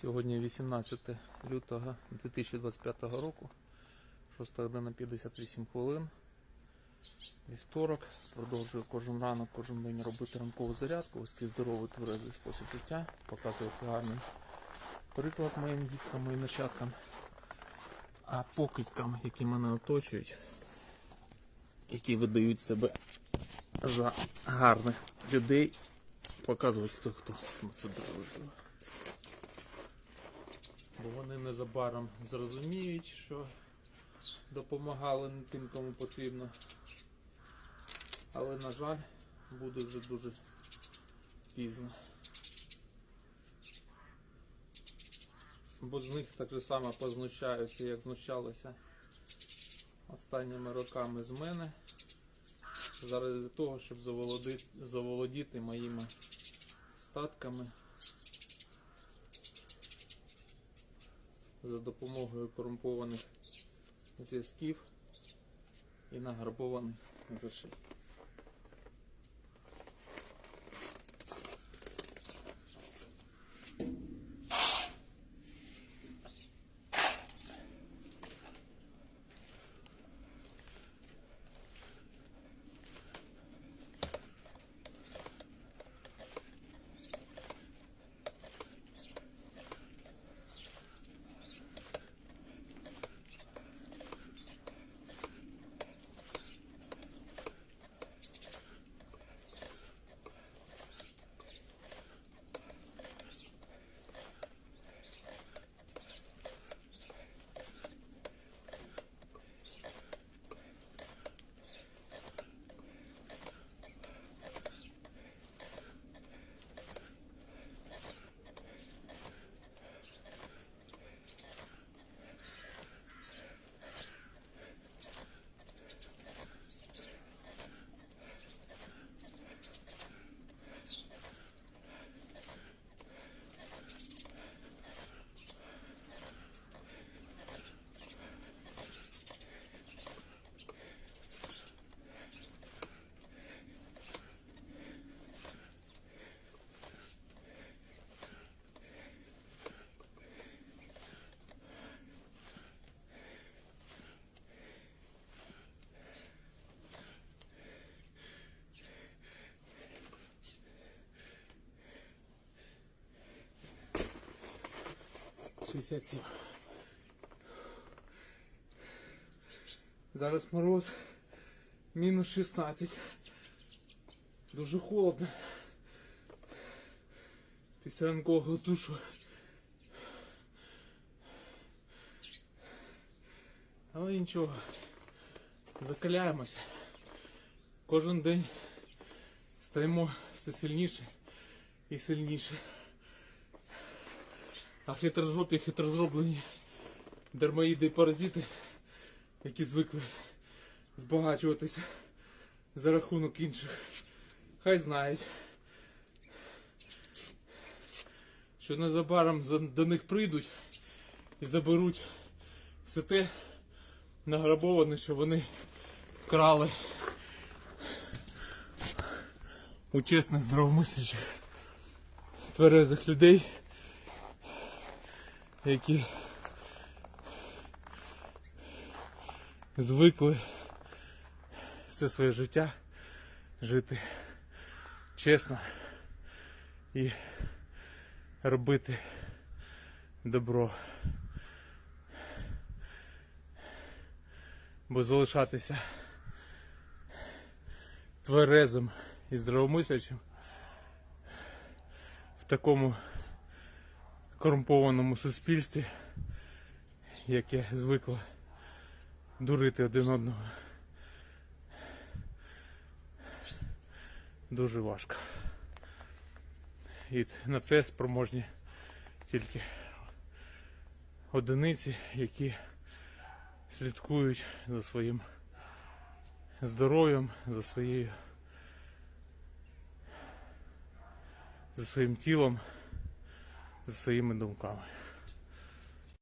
Сьогодні 18 лютого 2025 року, 6 година 58 хвилин. Вівторок. Продовжую кожен ранок, кожен день робити ранкову зарядку, вести здоровий тверезий спосіб життя, показувати гарний приклад моїм діткам, моїм нащадкам, а покидькам, які мене оточують, які видають себе за гарних людей, показувати хто хто. Це дуже важливо. Бо вони незабаром зрозуміють, що допомагали не тим, кому потрібно. Але, на жаль, буде вже дуже пізно. Бо з них так же само познущаються, як знущалися останніми роками з мене. Заради того, щоб заволодити, заволодіти моїми статками. За допомогою корумпованих зв'язків і награбованих грошей. Шістдесят сім. Зараз мороз мінус 16. Дуже холодно. Після ранкового душу. Але нічого. Закаляємося. Кожен день стаємо все сильніше і сильніше. А хитрожопі, хитрозроблені дермоїди і паразити, які звикли збагачуватися за рахунок інших, хай знають, що незабаром до них прийдуть і заберуть все те награбоване, що вони вкрали у чесних здравомислячих тверезих людей які звикли все своє життя жити чесно і робити добро. Бо залишатися тверезим і здравомислячим в такому корумпованому суспільстві, яке звикло дурити один одного. Дуже важко. І на це спроможні тільки одиниці, які слідкують за своїм здоров'ям, за своєю за своїм тілом за своїми думками.